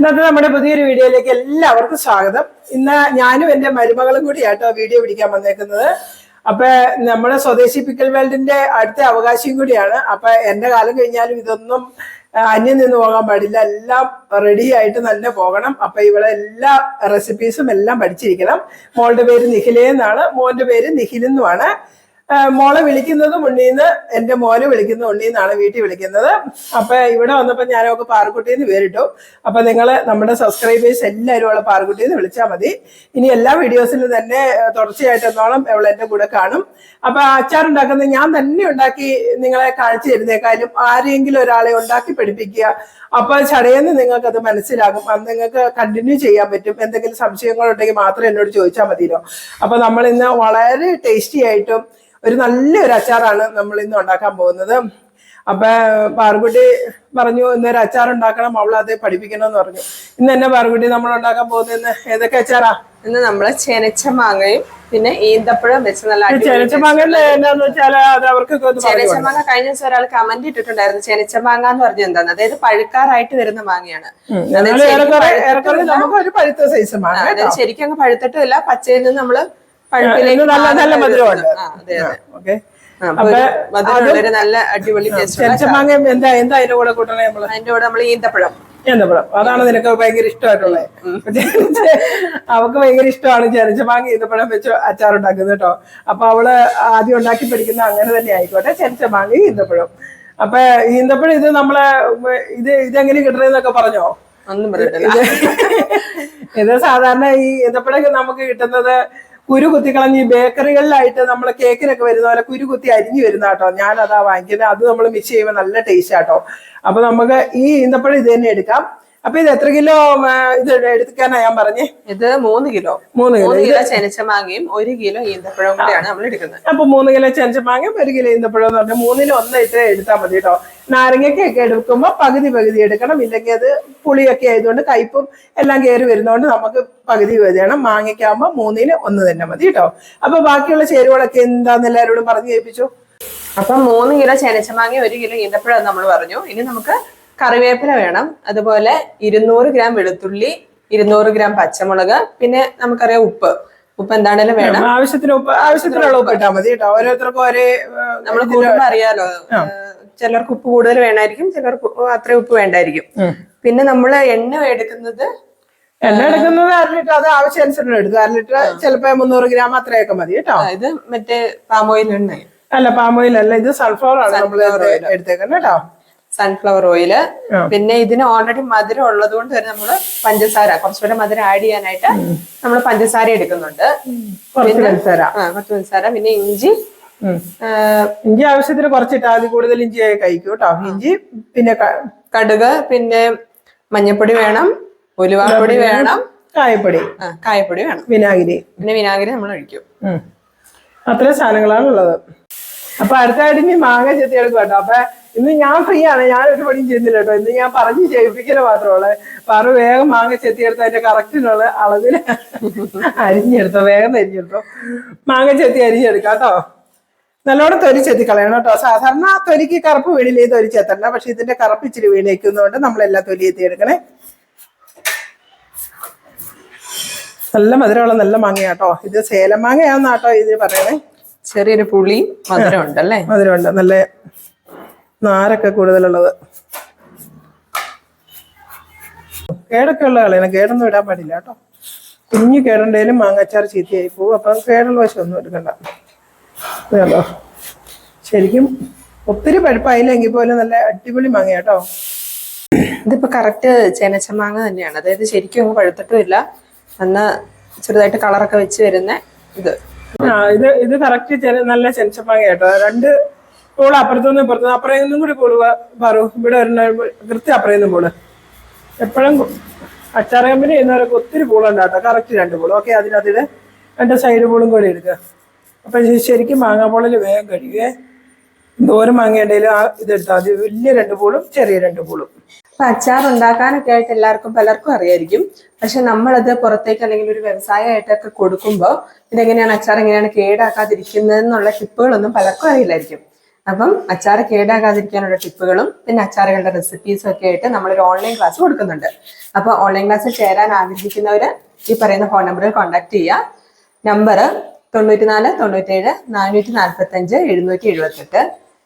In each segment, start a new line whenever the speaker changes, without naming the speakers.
ഇന്നത്തെ നമ്മുടെ പുതിയൊരു വീഡിയോയിലേക്ക് എല്ലാവർക്കും സ്വാഗതം ഇന്ന് ഞാനും എൻ്റെ മരുമകളും കൂടി ആട്ടോ വീഡിയോ പിടിക്കാൻ വന്നേക്കുന്നത് അപ്പൊ നമ്മുടെ സ്വദേശി പിക്കൽ വേൾഡിന്റെ അടുത്ത അവകാശം കൂടിയാണ് അപ്പൊ എന്റെ കാലം കഴിഞ്ഞാലും ഇതൊന്നും അന്യം നിന്ന് പോകാൻ പാടില്ല എല്ലാം റെഡി ആയിട്ട് നല്ല പോകണം അപ്പൊ ഇവിടെ എല്ലാ റെസിപ്പീസും എല്ലാം പഠിച്ചിരിക്കണം മോളുടെ പേര് നിഖിലേന്നാണ് മോന്റെ പേര് നിഖിലെന്നുമാണ് മോളെ വിളിക്കുന്നത് ഉണ്ണീന്ന് എന്റെ മോനെ വിളിക്കുന്നത് ഉണ്ണീന്നാണ് വീട്ടിൽ വിളിക്കുന്നത് അപ്പൊ ഇവിടെ വന്നപ്പോൾ ഞാനൊക്കെ അവൾക്ക് പാറക്കുട്ടിന്ന് പേരിട്ടു അപ്പൊ നിങ്ങൾ നമ്മുടെ സബ്സ്ക്രൈബേഴ്സ് എല്ലാവരും അവളെ പാറക്കുട്ടിന്ന് വിളിച്ചാൽ മതി ഇനി എല്ലാ വീഡിയോസിലും തന്നെ തുടർച്ചയായിട്ട് എന്നോളം അവൾ എന്റെ കൂടെ കാണും അപ്പൊ അച്ചാർ ഉണ്ടാക്കുന്നത് ഞാൻ തന്നെ ഉണ്ടാക്കി നിങ്ങളെ കാഴ്ച തരുന്നേക്കാളും ആരെങ്കിലും ഒരാളെ ഉണ്ടാക്കി പഠിപ്പിക്കുക അപ്പൊ ചടയെന്ന് നിങ്ങൾക്ക് അത് മനസ്സിലാകും അത് നിങ്ങൾക്ക് കണ്ടിന്യൂ ചെയ്യാൻ പറ്റും എന്തെങ്കിലും സംശയങ്ങളുണ്ടെങ്കിൽ മാത്രം എന്നോട് ചോദിച്ചാൽ മതിയല്ലോ അപ്പൊ നമ്മൾ ഇന്ന് വളരെ ടേസ്റ്റി ആയിട്ടും ഒരു നല്ലൊരു അച്ചാറാണ് നമ്മൾ ഇന്ന് ഉണ്ടാക്കാൻ പോകുന്നത് അപ്പൊ പാറുകുട്ടി പറഞ്ഞു ഇന്നൊരു അച്ചാർ ഉണ്ടാക്കണം അവൾ അത് പഠിപ്പിക്കണം എന്ന് പറഞ്ഞു ഇന്ന് എന്നെ പാറുകുട്ടി നമ്മൾ ഉണ്ടാക്കാൻ പോകുന്ന ഏതൊക്കെ അച്ചാറാ
ഇന്ന് നമ്മള് ചെനച്ച മാങ്ങയും പിന്നെ ഈന്തപ്പഴം വെച്ച് നല്ല ചെനച്ച മാങ്ങ വെച്ചാൽ കഴിഞ്ഞ ദിവസം ഒരാൾ കമന്റ് ഇട്ടിട്ടുണ്ടായിരുന്നു മാങ്ങ എന്ന് പറഞ്ഞു എന്താണ് അതായത് പഴുക്കാറായിട്ട് വരുന്ന മാങ്ങയാണ്
പഴുത്ത സൈസ്
ശരിക്കും അങ്ങ് പഴുത്തിട്ടില്ല പച്ചയിൽ നിന്ന് നമ്മള് നല്ല നല്ല മധുരമുണ്ട് നല്ല അടിപൊളി എന്താ എന്താ അതിന്റെ ഈന്തപ്പഴം
അതാണ് നിനക്ക് ഭയങ്കര ഇഷ്ടമായിട്ടുള്ളത് അവക്ക് ഭയങ്കര ഇഷ്ടമാണ് ചെറിച്ചമാങ്ങ ഈന്തപ്പഴം വെച്ച് അച്ചാറുണ്ടാക്കുന്നത് കേട്ടോ അപ്പൊ അവള് ആദ്യം ഉണ്ടാക്കി പിടിക്കുന്ന അങ്ങനെ തന്നെ ആയിക്കോട്ടെ ചെറിച്ചമാങ്ങ ഈന്തപ്പഴം അപ്പൊ ഈന്തപ്പഴം ഇത് നമ്മളെ ഇത് ഇതെങ്ങനെ കിട്ടണെന്നൊക്കെ പറഞ്ഞോ ഇത് സാധാരണ ഈ ഈന്തപ്പഴം നമുക്ക് കിട്ടുന്നത് കുരു കുത്തിക്കളഞ്ഞ് ഈ ബേക്കറികളിലായിട്ട് നമ്മൾ കേക്കിനൊക്കെ വരുന്ന പോലെ കുരു കുത്തി അരിഞ്ഞു വരുന്ന കേട്ടോ അതാ വാങ്ങിക്കുന്നത് അത് നമ്മൾ മിക്സ് ചെയ്യുമ്പോൾ നല്ല ടേസ്റ്റ് ആട്ടോ അപ്പൊ നമുക്ക് ഈ ഇന്നപ്പോഴും ഇത് തന്നെ എടുക്കാം അപ്പൊ ഇത് എത്ര കിലോ ഇത്
എടുക്കാനാ ഞാൻ പറഞ്ഞേ ഇത് മൂന്ന് കിലോ മൂന്ന് കിലോ കിലോ ചെനച്ചമാങ്ങയും ഒരു കിലോ ഈന്തപ്പഴവും കൂടെയാണ് നമ്മൾ എടുക്കുന്നത് അപ്പൊ
മൂന്ന് കിലോ ചെനച്ചമാങ്ങയും ഒരു കിലോ ഈന്തപ്പഴം എന്ന് പറഞ്ഞാൽ മൂന്നിന് ഒന്ന് ഇട്ട് എടുത്താൽ മതി കേട്ടോ നാരങ്ങയ്ക്കൊക്കെ എടുക്കുമ്പോൾ പകുതി പകുതി എടുക്കണം ഇല്ലെങ്കിൽ അത് പുളിയൊക്കെ ആയതുകൊണ്ട് കയ്പും എല്ലാം കയറി വരുന്നതുകൊണ്ട് നമുക്ക് പകുതി വേണം മാങ്ങയ്ക്കാകുമ്പോൾ മൂന്നിന് ഒന്ന് തന്നെ മതി കേട്ടോ അപ്പൊ ബാക്കിയുള്ള ചേരുവകളൊക്കെ എന്താന്ന് എല്ലാവരോടും പറഞ്ഞു കേൾപ്പിച്ചു
അപ്പൊ മൂന്ന് കിലോ ചെനച്ചമാങ്ങയും ഒരു കിലോ ഈന്തപ്പഴം നമ്മൾ പറഞ്ഞു ഇനി നമുക്ക് കറിവേപ്പില വേണം അതുപോലെ ഇരുന്നൂറ് ഗ്രാം വെളുത്തുള്ളി ഇരുന്നൂറ് ഗ്രാം പച്ചമുളക് പിന്നെ നമുക്കറിയാം ഉപ്പ് ഉപ്പ് എന്താണേലും വേണം
ആവശ്യത്തിന് ഉപ്പ് ആവശ്യത്തിനുള്ള ഉപ്പ് ഇട്ടാൽ മതി കേട്ടോ ഓരോരുത്തർക്കും ഒരേ നമ്മൾ കൂടുമ്പോൾ
അറിയാലോ ചിലർക്ക് ഉപ്പ് കൂടുതൽ വേണമായിരിക്കും ചിലർക്ക് അത്ര ഉപ്പ് വേണ്ടായിരിക്കും പിന്നെ നമ്മൾ എണ്ണ
എടുക്കുന്നത് എണ്ണ എടുക്കുന്നത് അര ലിറ്റർ അത് അനുസരണം എടുക്കും അര ലിറ്റർ ചിലപ്പോ
മുന്നൂറ് ഗ്രാം അത്രയൊക്കെ മതി കേട്ടോ ഇത് മറ്റേ പാമോയിൽ എണ്ണ അല്ല
പാമോയിൽ അല്ല ഇത് സൺഫ്ലവർ ആണ് നമ്മൾ
എടുത്തേക്കുന്നത് കേട്ടോ സൺഫ്ലവർ ഓയിൽ പിന്നെ ഇതിന് ഓൾറെഡി മധുരം ഉള്ളത് കൊണ്ട് തന്നെ നമ്മൾ പഞ്ചസാര കുറച്ചുകൂടെ മധുരം ആഡ് ചെയ്യാനായിട്ട് നമ്മൾ പഞ്ചസാര എടുക്കുന്നുണ്ട് കുറച്ച്
പഞ്ചസാര കുറച്ച് പഞ്ചസാര പിന്നെ ഇഞ്ചി ഇഞ്ചി ആവശ്യത്തിന് കുറച്ചിട്ട് അത് കൂടുതൽ ഇഞ്ചി കഴിക്കും കേട്ടോ ഇഞ്ചി പിന്നെ കടുക്
പിന്നെ മഞ്ഞപ്പൊടി വേണം
ഉലുവാപ്പൊടി വേണം കായപ്പൊടി കായപ്പൊടി വേണം വിനാഗിരി പിന്നെ വിനാഗിരി നമ്മൾ ഒഴിക്കും അത്രയും സാധനങ്ങളാണ് ഉള്ളത് അപ്പൊ അടുത്തായിട്ട് ഇനി മാങ്ങ ചെത്തി എടുക്കും കേട്ടോ അപ്പൊ ഇന്ന് ഞാൻ ഫ്രീ ആണ് ഞാൻ ഒരു പണിയും ചെയ്യുന്നില്ല കേട്ടോ ഇന്ന് ഞാൻ പറഞ്ഞ് ചെയ്യിപ്പിക്കല് മാത്രമുള്ളേ പറ വേഗം മാങ്ങച്ചെത്തിയെടുത്ത അതിന്റെ കറക്റ്റിനുള്ള അളവിൽ അരിഞ്ഞെടുത്തോ വേഗം തരിഞ്ഞെടുത്തോ മാങ്ങച്ചെത്തി അരിഞ്ഞെടുക്കാം കേട്ടോ നല്ലോണം തൊരിച്ചെത്തി കളയണം കേട്ടോ സാധാരണ തൊലിക്ക് കറുപ്പ് വീണില്ലേ തൊരിച്ചെത്തണ്ട പക്ഷെ ഇതിന്റെ കറുപ്പ് ഇച്ചിരി വീണേക്കുന്നതുകൊണ്ട് നമ്മളെല്ലാം തൊലി എത്തി എടുക്കണേ നല്ല മധുരമുള്ള നല്ല മാങ്ങയാട്ടോ ഇത് സേലം മാങ്ങയാണെന്നാട്ടോ ഇതിന് പറയണേ
ചെറിയൊരു പുളിയും മധുരമുണ്ടല്ലേ
മധുരമുണ്ട് നല്ല നാരൊക്കെ കൂടുതലുള്ളത് കേടൊക്കെ ഉള്ള കളയാണ് കേടൊന്നും ഇടാൻ പാടില്ല കേട്ടോ കുഞ്ഞു കേടുണ്ടെങ്കിലും മാങ്ങാച്ചാർ ചീത്തയായി പോകും അപ്പം കേടുള്ള വശം വശമൊന്നും എടുക്കണ്ട അതെയല്ലോ ശരിക്കും ഒത്തിരി പഴുപ്പായില്ലെങ്കിൽ പോലും നല്ല അടിപൊളി മാങ്ങ കേട്ടോ
ഇതിപ്പോ കറക്റ്റ് ചേനച്ച മാങ്ങ തന്നെയാണ് അതായത് ശരിക്കും അങ്ങ് പഴുത്തിട്ടുമില്ല അന്ന് ചെറുതായിട്ട് കളറൊക്കെ വെച്ച് വരുന്ന
ഇത് ആ ഇത് ഇത് കറക്റ്റ് നല്ല ചെനച്ച മാങ്ങ കേട്ടോ രണ്ട് പോള് അപ്പുറത്തുനിന്ന് പുറത്തുനിന്ന് അപ്പുറം കൂടി പോളുക പറു ഇവിടെ വരുന്ന കൃത്യം അപ്പുറം പോള് എപ്പോഴും അച്ചാർ കമ്പനി ചെയ്യുന്നവരൊക്കെ ഒത്തിരി പോളുണ്ടാട്ടോ കറക്റ്റ് രണ്ട് പോളും ഓക്കെ അതിനകത്തിടെ രണ്ട് സൈഡ് പോളും കൂടി എടുക്കുക അപ്പം ശരിക്കും മാങ്ങാ പോളിൽ വേഗം കഴിയുകയെ ദൂരം മാങ്ങേണ്ടതിലും ആ ഇതെടുത്താൽ മതി വലിയ രണ്ട് പോളും ചെറിയ രണ്ട് പോളും അപ്പം
അച്ചാർ ഉണ്ടാക്കാനൊക്കെ ആയിട്ട് എല്ലാവർക്കും പലർക്കും അറിയായിരിക്കും പക്ഷെ നമ്മളത് പുറത്തേക്ക് അല്ലെങ്കിൽ ഒരു വ്യവസായമായിട്ടൊക്കെ കൊടുക്കുമ്പോൾ ഇതെങ്ങനെയാണ് അച്ചാർ എങ്ങനെയാണ് കേടാക്കാതിരിക്കുന്നത് എന്നുള്ള ടിപ്പുകളൊന്നും പലർക്കും അറിയില്ലായിരിക്കും അപ്പം അച്ചാർ കേടാകാതിരിക്കാനുള്ള ടിപ്പുകളും പിന്നെ അച്ചാറുകളുടെ റെസിപ്പീസും ഒക്കെ ആയിട്ട് നമ്മളൊരു ഓൺലൈൻ ക്ലാസ് കൊടുക്കുന്നുണ്ട് അപ്പോൾ ഓൺലൈൻ ക്ലാസ്സിൽ ചേരാൻ ആഗ്രഹിക്കുന്നവർ ഈ പറയുന്ന ഫോൺ നമ്പറിൽ കോൺടാക്ട് ചെയ്യുക നമ്പർ തൊണ്ണൂറ്റി തൊണ്ണൂറ്റിനാല് തൊണ്ണൂറ്റേഴ് നാനൂറ്റി നാൽപ്പത്തഞ്ച് എഴുന്നൂറ്റി എഴുപത്തെട്ട്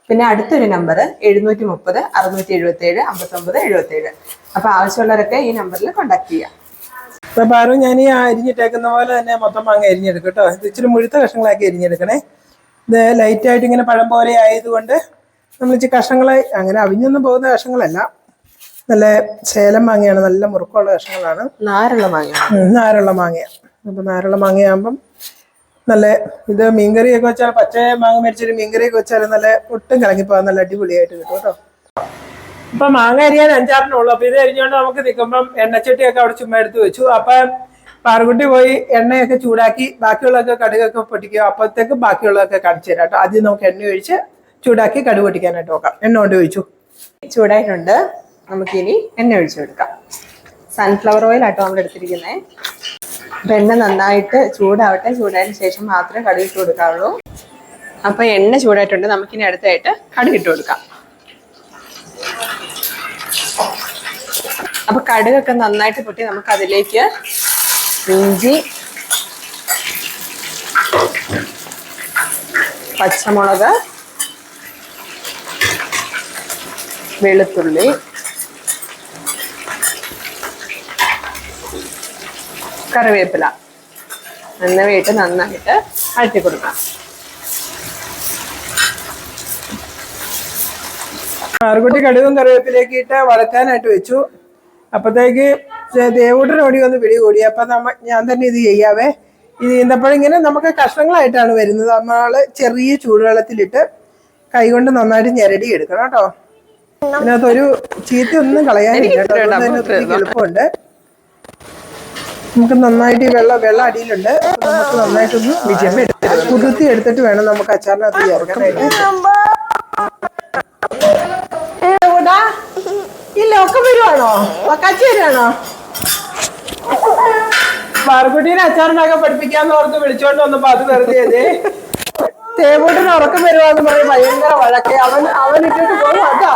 പിന്നെ അടുത്തൊരു നമ്പർ എഴുന്നൂറ്റി മുപ്പത് അറുന്നൂറ്റി എഴുപത്തേഴ് അമ്പത്തൊമ്പത് എഴുപത്തേഴ് അപ്പോൾ ആവശ്യമുള്ളവരൊക്കെ ഈ നമ്പറിൽ
കോൺടാക്ട് ചെയ്യാം അപ്പോൾ പാറു ഞാൻ ഈ അരിഞ്ഞിട്ടേക്കുന്ന പോലെ തന്നെ മൊത്തം അങ്ങ് അരിഞ്ഞെടുക്കും കേട്ടോ ഇത് ഇച്ചിരി മുഴുത്ത കഷ്ണങ്ങളാക്കി അരിഞ്ഞെടുക്കണേ ഇത് ആയിട്ട് ഇങ്ങനെ പഴം പോലെ ആയതുകൊണ്ട് നമ്മൾ ഇച്ചിരി കഷ്ണങ്ങളെ അങ്ങനെ അവിഞ്ഞൊന്നും പോകുന്ന കഷ്ണങ്ങളല്ല നല്ല ശേലം മാങ്ങയാണ് നല്ല മുറുക്കമുള്ള കഷ്ണങ്ങളാണ് നാരുള്ള മാങ്ങ നാരുള്ള മാങ്ങ അപ്പം നാരുള്ള മാങ്ങയാകുമ്പം നല്ല ഇത് മീൻകറിയൊക്കെ വെച്ചാൽ പച്ച മാങ്ങ മേടിച്ചൊരു മീൻകറിയൊക്കെ വെച്ചാൽ നല്ല ഒട്ടും കലങ്ങിപ്പോകാൻ നല്ല അടിപൊളിയായിട്ട് കിട്ടും കേട്ടോ ഇപ്പൊ മാങ്ങ അരിയാൻ അഞ്ചാറിനുള്ളൂ അപ്പൊ ഇത് അരിഞ്ഞുകൊണ്ട് നമുക്ക് നിൽക്കുമ്പം എണ്ണച്ചട്ടിയൊക്കെ അവിടെ ചുമ്മാ എടുത്ത് വെച്ചു അപ്പൊ പാറുകുട്ടി പോയി എണ്ണയൊക്കെ ചൂടാക്കി ബാക്കിയുള്ളതൊക്കെ കടുകൊക്കെ പൊട്ടിക്കുക അപ്പോഴത്തേക്ക് ബാക്കിയുള്ളതൊക്കെ കടിച്ചു തരാം കേട്ടോ ആദ്യം നമുക്ക് എണ്ണ ഒഴിച്ച് ചൂടാക്കി കടു പൊട്ടിക്കാനായിട്ട് നോക്കാം എണ്ണ
കൊണ്ട് ഒഴിച്ചു ചൂടായിട്ടുണ്ട് നമുക്കിനി എണ്ണ ഒഴിച്ചു കൊടുക്കാം സൺഫ്ലവർ ഓയിൽ ആട്ടോ നമ്മൾ എടുത്തിരിക്കുന്നത് അപ്പം എണ്ണ നന്നായിട്ട് ചൂടാവട്ടെ ചൂടായതിന് ശേഷം മാത്രമേ കടുക് ഇട്ട് കൊടുക്കാവുള്ളൂ അപ്പം എണ്ണ ചൂടായിട്ടുണ്ട് നമുക്കിനി അടുത്തായിട്ട് കടുക് ഇട്ട് കൊടുക്കാം അപ്പൊ കടുകൊക്കെ നന്നായിട്ട് പൊട്ടി നമുക്ക് അതിലേക്ക് ഇഞ്ചി പച്ചമുളക് വെളുത്തുള്ളി കറിവേപ്പില എന്നിവയിട്ട് നന്നായിട്ട് അഴറ്റി കൊടുക്കാം ആറുകുട്ടി കടുകും കറിവേപ്പിലേക്ക് ഇട്ട് വഴറ്റാനായിട്ട് വെച്ചു അപ്പോഴത്തേക്ക് ദേവൂട്ടനോടി ഒന്ന് പിടികൂടി അപ്പൊ നമ്മ ഞാൻ തന്നെ ഇത് ചെയ്യാവേ ഇത് ചെയ്യുന്നപ്പോഴിങ്ങനെ നമുക്ക് കഷ്ണങ്ങളായിട്ടാണ് വരുന്നത് നമ്മള് ചെറിയ ചൂടുവെള്ളത്തിലിട്ട് കൈകൊണ്ട് നന്നായിട്ട് ഞെരടി എടുക്കണം കേട്ടോ അതിനകത്തൊരു ചീത്തയൊന്നും കളയാനില്ല എളുപ്പമുണ്ട് നമുക്ക് നന്നായിട്ട് വെള്ളം വെള്ളം അടിയിലുണ്ട് നമുക്ക് നന്നായിട്ടൊന്ന് വിജയം കുതിർത്തി എടുത്തിട്ട് വേണം നമുക്ക് അച്ചാറിനകത്ത് ചേർക്കാനായിട്ട് ഈ ലോക്കം വരുവാണോ വക്കാച്ചി വരുവാണോ പാറക്കുട്ടീനെ അച്ചാറിനൊക്കെ പഠിപ്പിക്കാന്ന് ഓർത്ത് വിളിച്ചോണ്ട് വന്നപ്പോ അത് വെറുതെ ചെയ്തേ തേവൂട്ടിന് ഉറക്കം വരുവാന്ന് പറയും ഭയങ്കര വഴക്കെ അവൻ അവൻ ഇട്ടിട്ട് പോകും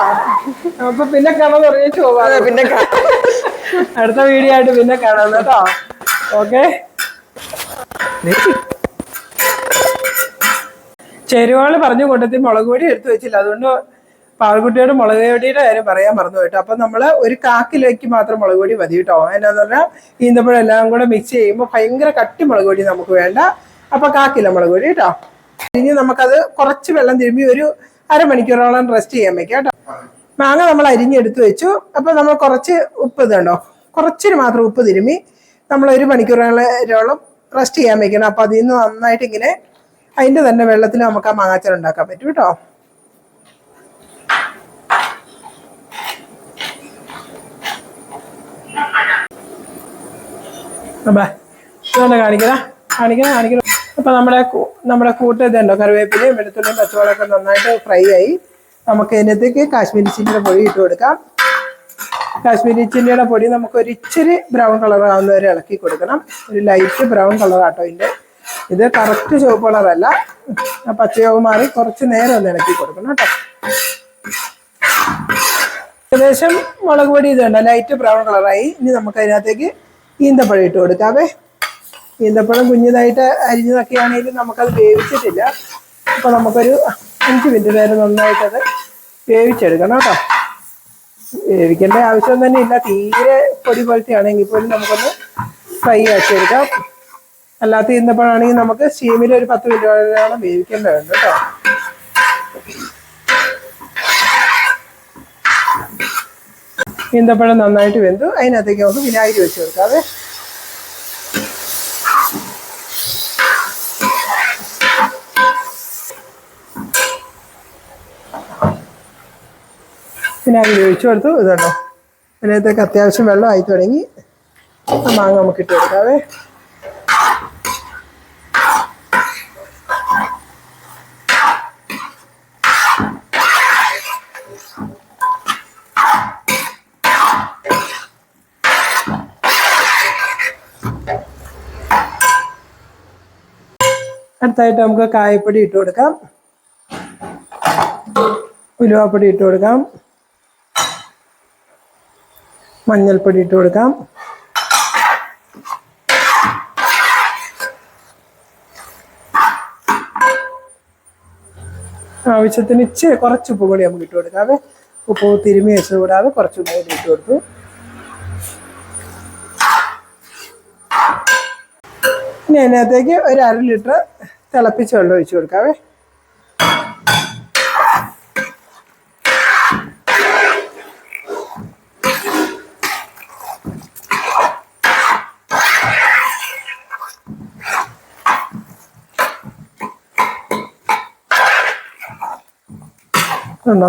അപ്പൊ പിന്നെ കാണാൻ തുടങ്ങിച്ചു പോവാ പിന്നെ അടുത്ത വീഡിയോ ആയിട്ട് പിന്നെ കാണാം കേട്ടോ ഓക്കെ ചേരുവകൾ പറഞ്ഞു കൂട്ടത്തിൽ മുളക് പൊടി എടുത്തു വെച്ചില്ല അതുകൊണ്ട് പാൽകുട്ടിയോട് മുളക് പൊടിയുടെ കാര്യം പറയാൻ മറന്നു കേട്ടോ അപ്പൊ നമ്മൾ ഒരു കാക്കിലേക്ക് മാത്രം മുളക് പൊടി മതി കേട്ടോ എന്നാന്ന് പറഞ്ഞാൽ ഈന്തപ്പഴം എല്ലാം കൂടെ മിക്സ് ചെയ്യുമ്പോൾ ഭയങ്കര കട്ടി മുളക് പൊടി നമുക്ക് വേണ്ട അപ്പൊ കാക്കില്ല മുളക് പൊടി കേട്ടോ ഇനി നമുക്കത് കുറച്ച് വെള്ളം തിരുമ്പി ഒരു അരമണിക്കൂറോളം റെസ്റ്റ് ചെയ്യാൻ വെക്കാം കേട്ടോ മാങ്ങ നമ്മൾ അരിഞ്ഞെടുത്ത് വെച്ചു അപ്പൊ നമ്മൾ കുറച്ച് ഉപ്പ് ഇതുണ്ടോ കുറച്ചിന് മാത്രം ഉപ്പ് തിരുമ്മി നമ്മൾ ഒരു മണിക്കൂറോളം റെസ്റ്റ് ചെയ്യാൻ വയ്ക്കണം അപ്പൊ അതിൽ നിന്ന് നന്നായിട്ട് ഇങ്ങനെ അതിൻ്റെ തന്നെ വെള്ളത്തിൽ നമുക്ക് ആ മാങ്ങാച്ചാർ ഉണ്ടാക്കാൻ പറ്റും കേട്ടോ ഇതുകൊണ്ട് കാണിക്കണം കാണിക്കണം കാണിക്കണം അപ്പം നമ്മുടെ നമ്മുടെ കൂട്ട ഇതുണ്ടോ കറിവേപ്പിലയും വെളുത്തുള്ളിയും പച്ചമുളകൊക്കെ നന്നായിട്ട് ഫ്രൈ ആയി നമുക്ക് ഇതിനകത്തേക്ക് കാശ്മീരി ചില്ലിയുടെ പൊടി ഇട്ട് കൊടുക്കാം കാശ്മീരി ചില്ലിയുടെ പൊടി നമുക്ക് ഒരു ഇച്ചിരി ബ്രൗൺ കളർ ആവുന്നവരെ ഇളക്കി കൊടുക്കണം ഒരു ലൈറ്റ് ബ്രൗൺ കളറാട്ടോ ഇതിൻ്റെ ഇത് കറക്റ്റ് ചുവപ്പ് കളറല്ല പച്ചയാവ് മാറി കുറച്ച് നേരം ഒന്ന് ഇളക്കി കൊടുക്കണം കേട്ടോ ഏകദേശം മുളക് പൊടി ഇതുണ്ട് ലൈറ്റ് ബ്രൗൺ കളറായി ഇനി നമുക്ക് അതിനകത്തേക്ക് ഈന്തപ്പഴം ഇട്ട് കൊടുക്കാവേ ഈന്തപ്പഴം കുഞ്ഞതായിട്ട് അരിഞ്ഞതൊക്കെ ആണെങ്കിലും നമുക്കത് വേവിച്ചിട്ടില്ല അപ്പം നമുക്കൊരു അഞ്ച് മിനിറ്റ് നേരം നന്നായിട്ടത് വേവിച്ചെടുക്കണം കേട്ടോ വേവിക്കേണ്ട ആവശ്യം തന്നെ ഇല്ല തീരെ പൊടി പൊളിച്ച് ആണെങ്കിൽ പോലും നമുക്കൊന്ന് ഫ്രൈ ആക്കിയെടുക്കാം അല്ലാത്ത ഈന്തപ്പഴമാണെങ്കിൽ നമുക്ക് സ്റ്റീമിൽ ഒരു പത്ത് മിനിറ്റോളം വേവിക്കേണ്ടതുണ്ട് കേട്ടോ ഈന്തപ്പഴം നന്നായിട്ട് വെന്തു അതിനകത്തേക്ക് നമുക്ക് വിനാഗിരി വെച്ച് കൊടുക്കാവേ വിനാഗിരി ഒഴിച്ചു കൊടുത്തു ഇതുണ്ടോ അതിനകത്തേക്ക് അത്യാവശ്യം വെള്ളം ആയി തുടങ്ങി മാങ്ങ നമുക്ക് ഇട്ട് കൊടുക്കാവേ അടുത്തായിട്ട് നമുക്ക് കായപ്പൊടി ഇട്ട് കൊടുക്കാം ഉലുവാപ്പൊടി ഇട്ട് കൊടുക്കാം മഞ്ഞൾപ്പൊടി ഇട്ട് കൊടുക്കാം ആവശ്യത്തിന് ഇച്ചിരി കുറച്ച് ഉപ്പ് കൂടി നമുക്ക് ഇട്ട് കൊടുക്കാവേ ഉപ്പ് തിരുമി വെച്ചുകൂടാതെ കുറച്ച് ഉപ്പ് കൂടി ഇട്ട് കൊടുത്തു പിന്നെ അതിനകത്തേക്ക് ഒരു അര ലിറ്റർ തിളപ്പിച്ച വെള്ളം ഒഴിച്ചു കൊടുക്കാവേ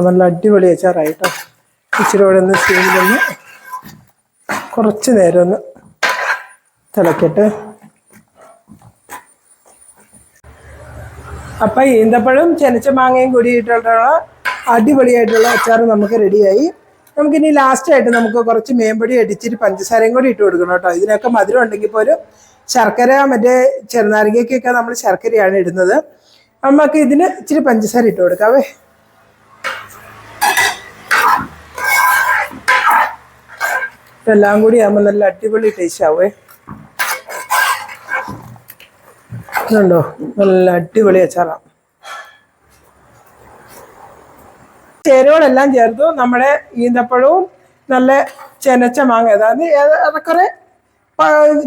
നല്ല അടിപൊളി അച്ചാറായിട്ടോ ഇച്ചിരി കൂടെ ഒന്ന് സ്റ്റീമിലൊന്ന് കുറച്ച് നേരം ഒന്ന് തിളക്കട്ടെ അപ്പം ഈന്തപ്പഴം ചെനച്ച മാങ്ങയും ഇട്ടിട്ടുള്ള അടിപൊളിയായിട്ടുള്ള അച്ചാർ നമുക്ക് റെഡിയായി നമുക്കിനി ലാസ്റ്റായിട്ട് നമുക്ക് കുറച്ച് മേമ്പൊടി അടിച്ചിട്ട് പഞ്ചസാരയും കൂടി ഇട്ട് കൊടുക്കണം കേട്ടോ ഇതിനൊക്കെ മധുരം ഉണ്ടെങ്കിൽ പോലും ശർക്കര മറ്റേ ചെറുനാരങ്ങയ്ക്കൊക്കെ നമ്മൾ ശർക്കരയാണ് ഇടുന്നത് നമുക്ക് ഇതിന് ഇച്ചിരി പഞ്ചസാര ഇട്ട് കൊടുക്കാവേ എല്ലാം കൂടി ആകുമ്പോൾ നല്ല അടിപൊളി ടേസ്റ്റ് ആവേ കണ്ടോ നല്ല അടിപൊളി അച്ചാറാണ് ചേരുവകളെല്ലാം ചേർത്തു നമ്മുടെ ഈന്തപ്പഴവും നല്ല ചെനച്ച മാങ്ങ അതായത് ഏറെക്കുറെ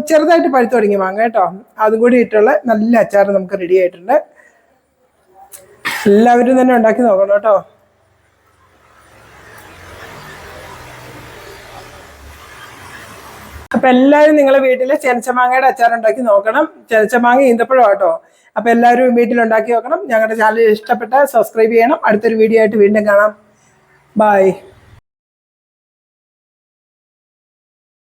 ചെറുതായിട്ട് പഴുത്തു തുടങ്ങിയ മാങ്ങ കേട്ടോ അതും കൂടി ഇട്ടുള്ള നല്ല അച്ചാർ നമുക്ക് റെഡി ആയിട്ടുണ്ട് എല്ലാവരും തന്നെ ഉണ്ടാക്കി നോക്കണം കേട്ടോ അപ്പൊ എല്ലാരും നിങ്ങളെ വീട്ടിൽ ചെനച്ചമാങ്ങയുടെ അച്ചാറുണ്ടാക്കി നോക്കണം ചെനച്ചമാങ്ങ ഈന്തപ്പഴം കേട്ടോ അപ്പൊ എല്ലാവരും വീട്ടിലുണ്ടാക്കി നോക്കണം ഞങ്ങളുടെ ചാനൽ ഇഷ്ടപ്പെട്ട സബ്സ്ക്രൈബ് ചെയ്യണം അടുത്തൊരു വീഡിയോ ആയിട്ട് വീണ്ടും കാണാം ബൈ